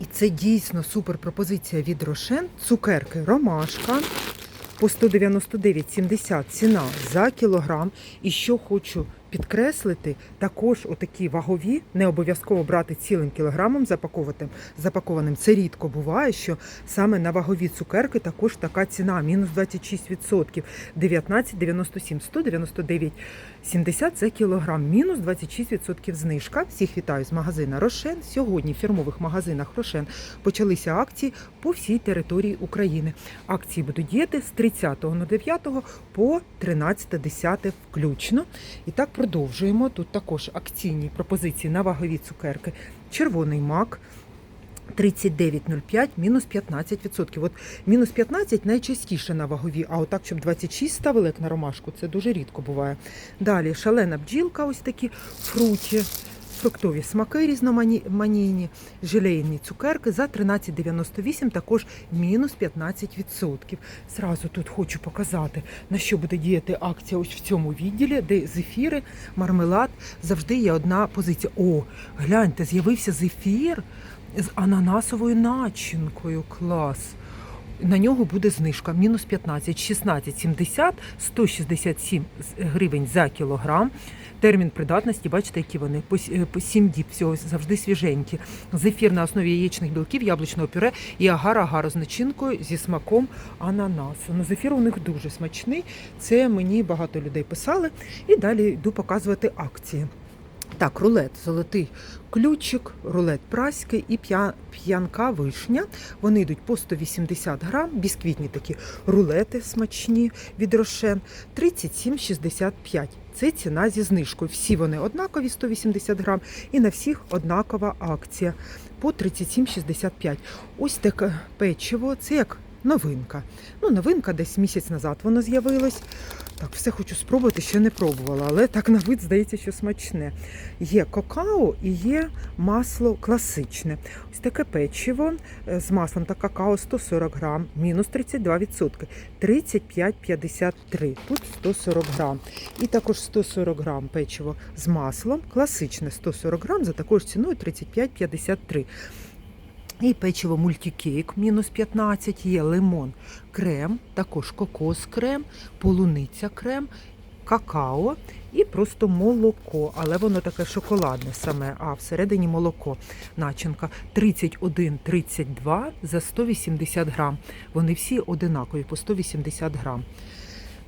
І це дійсно супер пропозиція від Рошен. Цукерки Ромашка по 199,70 ціна за кілограм. І що хочу підкреслити, також отакі вагові, не обов'язково брати цілим кілограмом запакованим. Це рідко буває, що саме на вагові цукерки також така ціна, мінус 26%, 19,97, 199,70 за кілограм, мінус 26% знижка. Всіх вітаю з магазина Рошен. Сьогодні в фірмових магазинах Рошен почалися акції по всій території України. Акції будуть діяти з 30.09 по 13.10 включно. І так продовжуємо. Тут також акційні пропозиції на вагові цукерки. Червоний мак. 39,05, мінус 15%. От мінус 15 найчастіше на вагові, а отак, щоб 26 ставили як на ромашку, це дуже рідко буває. Далі шалена бджілка, ось такі фруті, фруктові смаки різноманійні, желейні цукерки за 13,98, також мінус 15%. Зразу тут хочу показати, на що буде діяти акція ось в цьому відділі, де зефіри, мармелад, завжди є одна позиція. О, гляньте, з'явився зефір з ананасовою начинкою. Клас. На нього буде знижка мінус 15, 16,70, 167 гривень за кілограм. Термін придатності, бачите, які вони по е, 7 діб всього завжди свіженькі. Зефір на основі яєчних білків, яблучного пюре і агар-агар з начинкою зі смаком ананасу. Ну, зефір у них дуже смачний. Це мені багато людей писали. І далі йду показувати акції. Так, рулет золотий ключик, рулет праський і п'я- п'янка вишня. Вони йдуть по 180 грам, бісквітні такі рулети смачні від Рошен 37,65. Це ціна зі знижкою. Всі вони однакові 180 грам, і на всіх однакова акція по 37,65. Ось таке печиво, це як новинка. Ну, новинка десь місяць назад воно з'явилось. Так, все хочу спробувати, ще не пробувала, але так на вид здається, що смачне. Є какао і є масло класичне. Ось таке печиво е, з маслом та какао 140 грам, мінус 32%, 35,53, тут 140 грам. І також 140 грам печиво з маслом, класичне 140 грам за такою ж ціною 35,53. І печиво мультикейк мінус 15, є лимон крем, також кокос крем, полуниця крем, какао і просто молоко. Але воно таке шоколадне саме, а всередині молоко. Начинка 31,32 за 180 грам. Вони всі одинакові по 180 грам.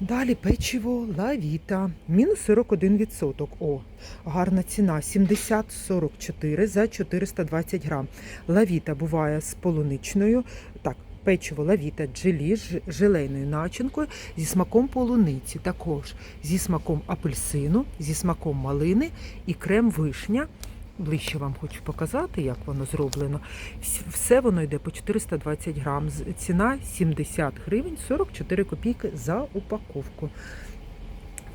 Далі печиво лавіта, мінус 41%. О, гарна ціна 70,44 за 420 грам. Лавіта буває з полуничною. Так, печиво лавіта джелі з желейною начинкою зі смаком полуниці, також зі смаком апельсину, зі смаком малини і крем вишня. Ближче вам хочу показати, як воно зроблено. Все воно йде по 420 грам. Ціна 70 гривень 44 копійки за упаковку.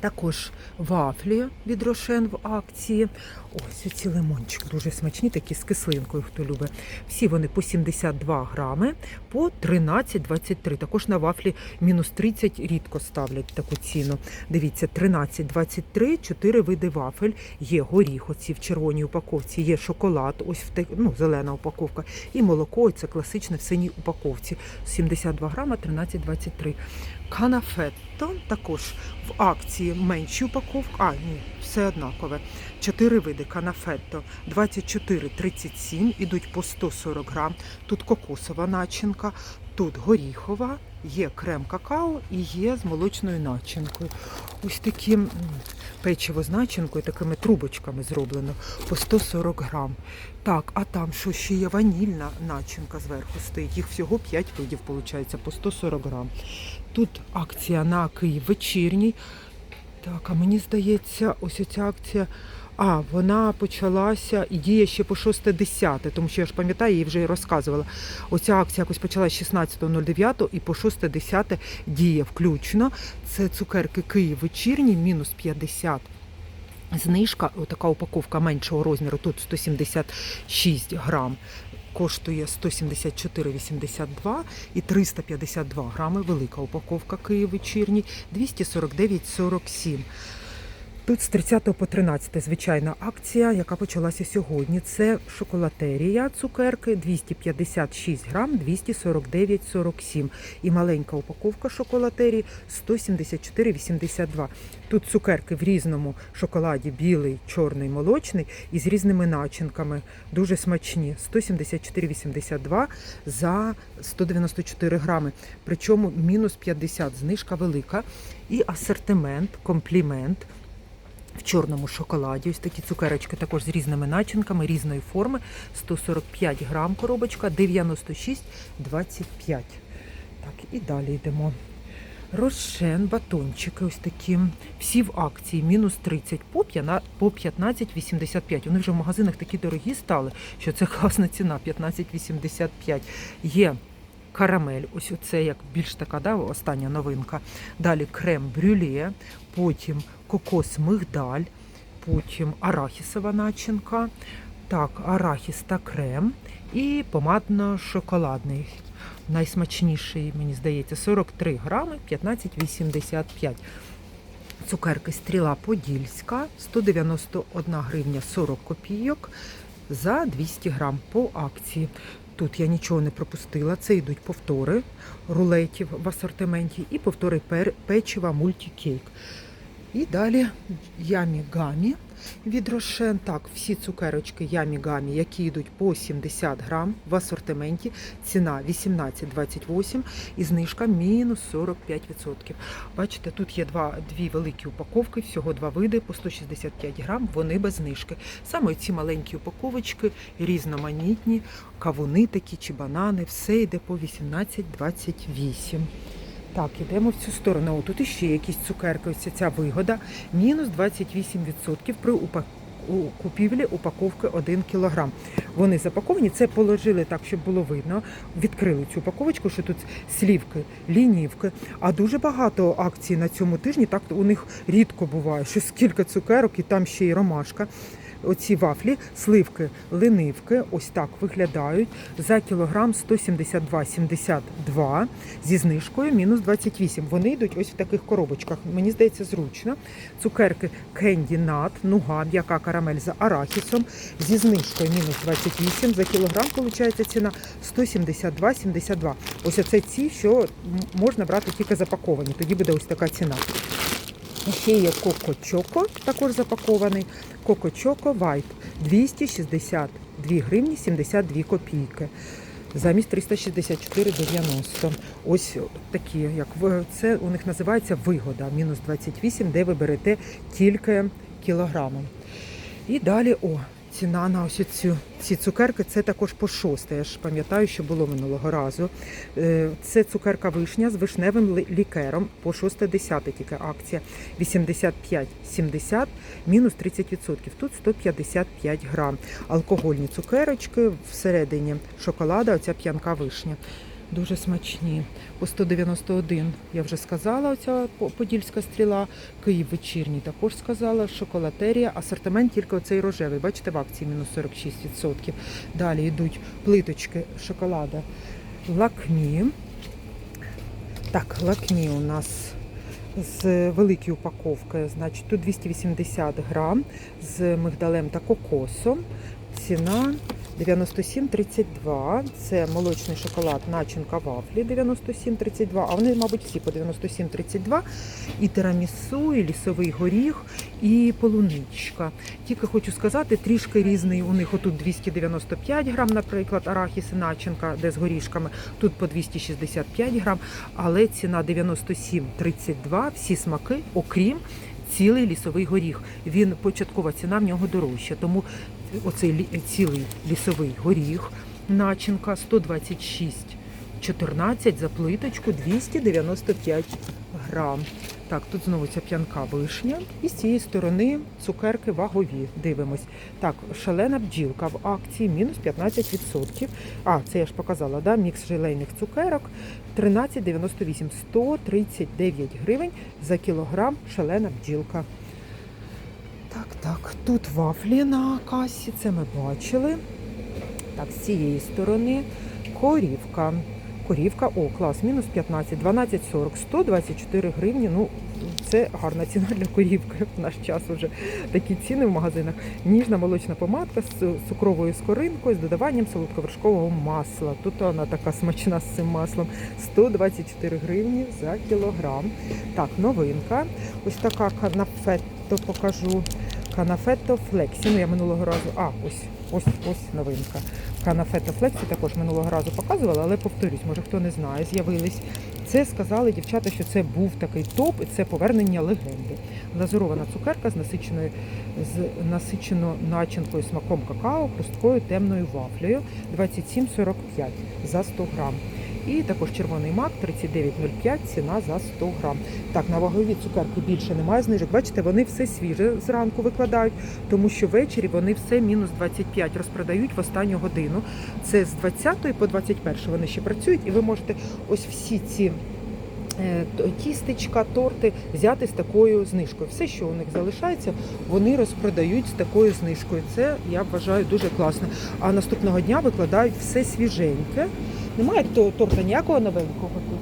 Також вафлі від Рошен в акції. Ось ці лимончики дуже смачні, такі з кислинкою, хто любить. Всі вони по 72 грами, по 13,23. Також на вафлі мінус 30 рідко ставлять таку ціну. Дивіться, 13,23, 4 види вафель. Є горіх, оці в червоній упаковці, є шоколад, ось в ну, зелена упаковка, і молоко, це класичне в синій упаковці. 72 грама, 13,23. Канафетто також в акції менші упаковки. А, ні, все однакове. Чотири види канафетто 24,37 ідуть по 140 грам. Тут кокосова начинка, тут горіхова, є крем какао і є з молочною начинкою. Ось такі печиво з начинкою, такими трубочками зроблено по 140 грам. Так, а там що ще є ванільна начинка зверху стоїть. Їх всього 5 видів, виходить, по 140 грам. Тут акція на Київ вечірній. Так, а мені здається, ось ця акція. А, вона почалася і діє ще по 6.10, тому що я ж пам'ятаю, її вже розказувала. Оця акція якось почалася 16.09 і по 6.10 діє включно. Це цукерки Київ вечірній, мінус 50 Знижка, така упаковка меншого розміру, тут 176 грам, коштує 174,82 і 352 грами, велика упаковка Київ вечірній, 249,47. Тут з 30 по 13 звичайна акція, яка почалася сьогодні. Це шоколатерія цукерки 256 грам 249,47. І маленька упаковка шоколатерії 174,82. Тут цукерки в різному шоколаді білий, чорний, молочний і з різними начинками. Дуже смачні. 174,82 за 194 грами. Причому мінус 50 знижка велика. І асортимент, комплімент в чорному шоколаді. Ось такі цукерочки також з різними начинками, різної форми. 145 грам коробочка, 96,25. Так, і далі йдемо. Рошен, батончики ось такі. Всі в акції мінус 30 по по 15,85. Вони вже в магазинах такі дорогі стали, що це класна ціна 15,85. Є карамель, ось оце як більш така, да, остання новинка. Далі крем брюле, потім кокос мигдаль, потім арахісова начинка, так, арахіс та крем і помадно-шоколадний. Найсмачніший, мені здається, 43 грами, 15,85. Цукерки стріла Подільська, 191 гривня 40 копійок за 200 грам по акції. Тут я нічого не пропустила. Це йдуть повтори рулетів в асортименті і повтори печива мультікейк. І далі ямі гамі від Рошен. Так, всі цукерочки ямі гамі, які йдуть по 70 грам в асортименті. Ціна 18,28 і знижка мінус 45%. Бачите, тут є два, дві великі упаковки, всього два види по 165 грам, вони без знижки. Саме ці маленькі упаковочки, різноманітні, кавуни такі чи банани, все йде по 18,28. Так, ідемо в цю сторону. О, тут іще якісь цукерки, ось ця вигода. Мінус 28% при купівлі упаковки 1 кг. Вони запаковані, це положили так, щоб було видно. Відкрили цю упаковочку, що тут слівки, лінівки. А дуже багато акцій на цьому тижні. Так у них рідко буває, що скільки цукерок і там ще й ромашка. Оці вафлі, сливки, ленивки, ось так виглядають за кілограм 172,72 зі знижкою мінус 28. Вони йдуть ось в таких коробочках. Мені здається, зручно. Цукерки Candy Nut, нуга, м'яка карамель за арахісом зі знижкою мінус 28 за кілограм. Виходить ціна 172,72. Ось оце ці, що можна брати тільки запаковані. Тоді буде ось така ціна. Ще є Коко Чоко, також запакований. Коко Чоко Вайт 262 гривні 72 копійки. Замість 364,90. Ось такі, як це у них називається вигода, мінус 28, де ви берете тільки кілограмом. І далі, о, ціна на ось цю, ці цукерки, це також по шосте. Я ж пам'ятаю, що було минулого разу. Е, Це цукерка вишня з вишневим лікером по 6-10 тільки акція. 85,70, мінус 30%. Тут 155 грам. Алкогольні цукерочки, всередині шоколада, оця п'янка вишня. Дуже смачні. По 191, я вже сказала, оця подільська стріла. Київ вечірній також сказала. Шоколатерія, асортимент тільки оцей рожевий. Бачите, в акції мінус 46%. Далі йдуть плиточки шоколада лакмі. Так, лакмі у нас з великої упаковки, значить, тут 280 грам з мигдалем та кокосом. Ціна 97,32. Це молочний шоколад, начинка вафлі 97,32. А вони, мабуть, всі по 97,32. І тирамісу, і лісовий горіх, і полуничка. Тільки хочу сказати, трішки різний. У них отут 295 грам, наприклад, арахіс і начинка, де з горішками. Тут по 265 грам, але ціна 97,32. Всі смаки, окрім цілий лісовий горіх. Він початкова ціна в нього дорожча. Тому оцей цілий лісовий горіх, начинка 126 14 за плиточку 295 грам. Так, тут знову ця п'янка вишня. І з цієї сторони цукерки вагові. Дивимось. Так, шалена бджілка в акції мінус 15%. А, це я ж показала, да? мікс желейних цукерок 13,98, 139 гривень за кілограм шалена бджілка. Так, так, тут вафлі на касі, це ми бачили. Так, з цієї сторони корівка. Корівка, о, клас, мінус 15, 12,40, 124 гривні. Ну, це гарна ціна для корівки. В наш час вже такі ціни в магазинах. Ніжна молочна помадка з цукровою скоринкою з додаванням солодковершкового масла. Тут вона така смачна з цим маслом. 124 гривні за кілограм. Так, новинка. Ось така канафетто покажу. Канафетто Флексі. Ну я минулого разу. А, ось, ось, ось новинка. Канафетто Флексі також минулого разу показувала, але повторюсь, може хто не знає, з'явились. Це сказали дівчата, що це був такий топ, і це повернення легенди. Глазурована цукерка з насиченою з насичено начинкою смаком какао, хрусткою темною вафлею 27,45 за 100 грам. І також червоний мак 39,05 ціна за 100 грам. Так, на вагові цукерки більше немає знижок. Бачите, вони все свіже зранку викладають, тому що ввечері вони все мінус 25 розпродають в останню годину. Це з 20 по 21 вони ще працюють, і ви можете ось всі ці. е, Тістечка, торти взяти з такою знижкою. Все, що у них залишається, вони розпродають з такою знижкою. Це я вважаю дуже класно. А наступного дня викладають все свіженьке. Немає то- торта ніякого новенького тут.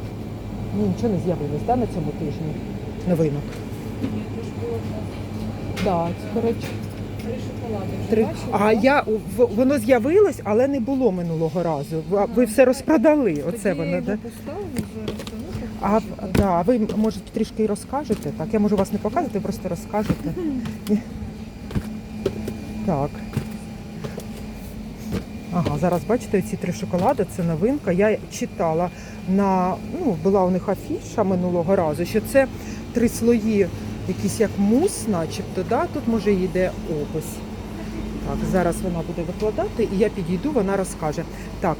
Ну, нічого не з'явилось да, на цьому тижні новинок. Да, це, коротше, Три шоколади. три. А я воно з'явилось, але не було минулого разу. Ви, все розпродали. Оце воно, да? а А да, ви може трішки і розкажете? Так, я можу вас не показувати, просто розкажете. Так. Зараз бачите, ці три шоколади це новинка. Я читала на ну, була у них афіша минулого разу, що це три слої, якісь як мус, начебто. Да? Тут може йде опис. Так, зараз вона буде викладати, і я підійду, вона розкаже. Так,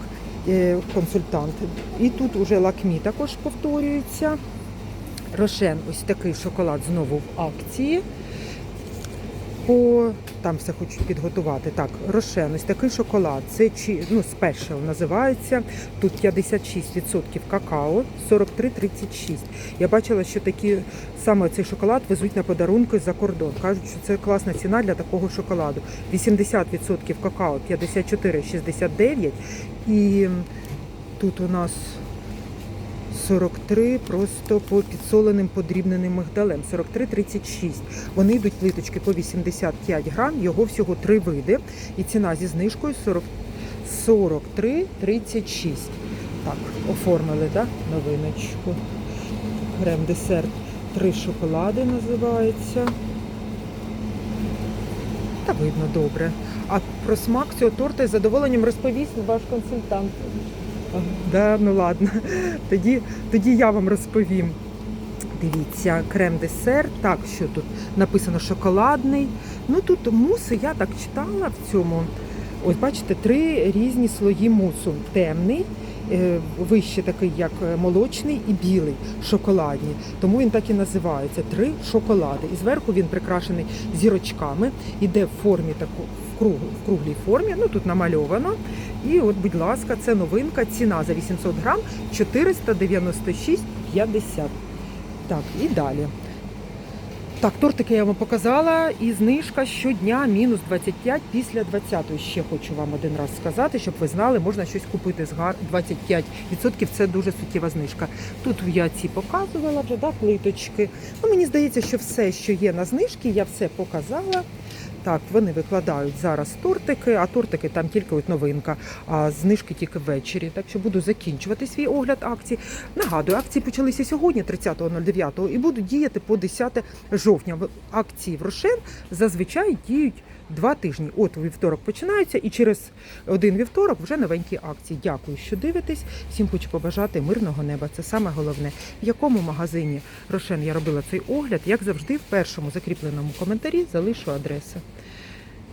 е, консультант. І тут уже лакмі також повторюється. Рошен, ось такий шоколад знову в акції. По там все хочу підготувати. Так, Рошен, ось такий шоколад. Це чи ну спешл називається. Тут 56% какао, 43,36. Я бачила, що такі саме цей шоколад везуть на подарунки за кордон. Кажуть, що це класна ціна для такого шоколаду. 80% какао, 54,69. І тут у нас 43 просто по підсоленим подрібненим мигдалем. 43,36. Вони йдуть плиточки по 85 грам, його всього три види. І ціна зі знижкою 40, 43,36. Так, оформили, да? новиночку. Крем-десерт. Три шоколади називається. Та видно добре. А про смак цього торта з задоволенням розповість ваш консультант. Да, ну ладно. Тоді, тоді я вам розповім. Дивіться, крем-десерт. Так, що тут написано шоколадний. Ну тут муси, я так читала в цьому. Ось бачите, три різні слої мусу. Темний, е, вище такий, як е, молочний, і білий шоколадні. Тому він так і називається. Три шоколади. І зверху він прикрашений зірочками, іде в формі таку. В круглій формі, ну тут намальовано. І от, будь ласка, це новинка. Ціна за 800 грам 496,50. Так, і далі. Так, тортики я вам показала, і знижка щодня мінус 25 після 20-ї. Ще хочу вам один раз сказати, щоб ви знали, можна щось купити з 25%. Це дуже суттєва знижка. Тут я ці показувала вже, да, плиточки. Ну, мені здається, що все, що є на знижки, я все показала. Так, вони викладають зараз тортики, а тортики там тільки от новинка, а знижки тільки ввечері. Так що буду закінчувати свій огляд акцій. Нагадую, акції почалися сьогодні, 30.09, і будуть діяти по 10 жовтня. Акції в Рошен зазвичай діють два тижні. От вівторок починаються, і через один вівторок вже новенькі акції. Дякую, що дивитесь. Всім хочу побажати мирного неба. Це саме головне. В якому магазині Рошен я робила цей огляд, як завжди, в першому закріпленому коментарі залишу адреси.